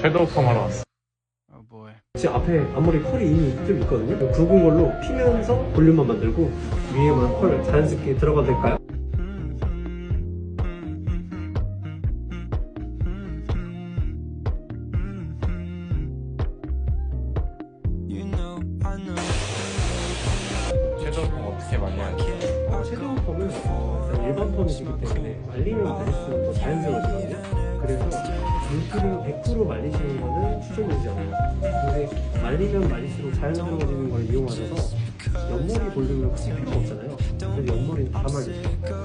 섀도우 펌 하러 왔어. Oh boy. 지금 앞에 앞머리 컬이 이미 좀 있거든요. 굵은 걸로 피면서 볼륨만 만들고 위에만 컬 자연스럽게 들어가도 될까요? 섀도우 펌 어떻게 많이 하지? 어, 섀도우 펌은 일단 일반 펌이기 때문에 말리면 말릴수록 더 자연스러워지거든요. 100% 말리시는 거는 않아요. 근데 말리면 말릴수록 자연스러워지는 걸 이용하셔서 옆머리 볼륨을 크게 필요가 없잖아요. 그래서 옆머리는 다 말리세요.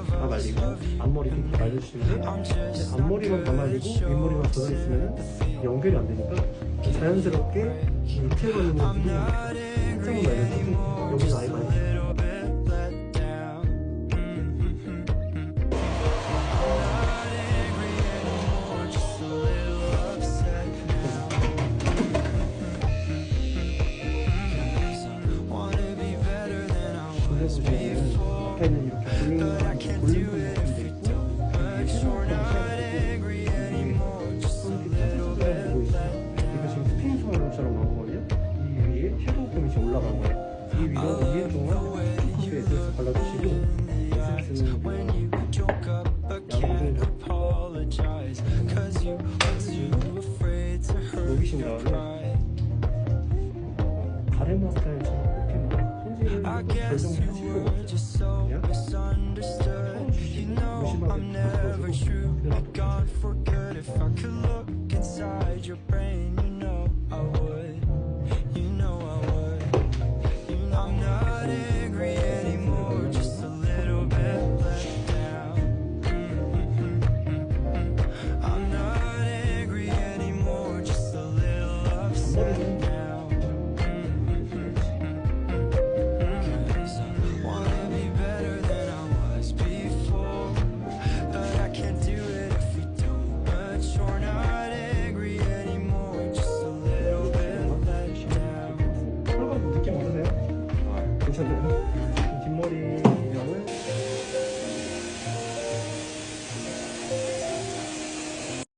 다 말리고 앞머리도 다 말려주시면 근데 앞머리만 다 말리고 윗머리만 걷어 있으면 연결이 안 되니까 자연스럽게 밑에 걸리는 부분을 살짝만 말려주고 여기는 아예 말리 보시면은 앞에는 이렇게 볼륨 볼륨 같은 데 있고 위에 섀도우 보고 있어요. 이거 지금 스프링 소울처럼 나오거든요. 이 위에 섀도우 폼이 지금 올라간 거예요. 이 위로 위에 동안 커피 에센스 발라주시고 에센스는 그냥 양을 녹이신 다음에 가르마 스타일 처럼 이렇게 손질을 결정하실 필요가 없어요. 그냥 털어 주시고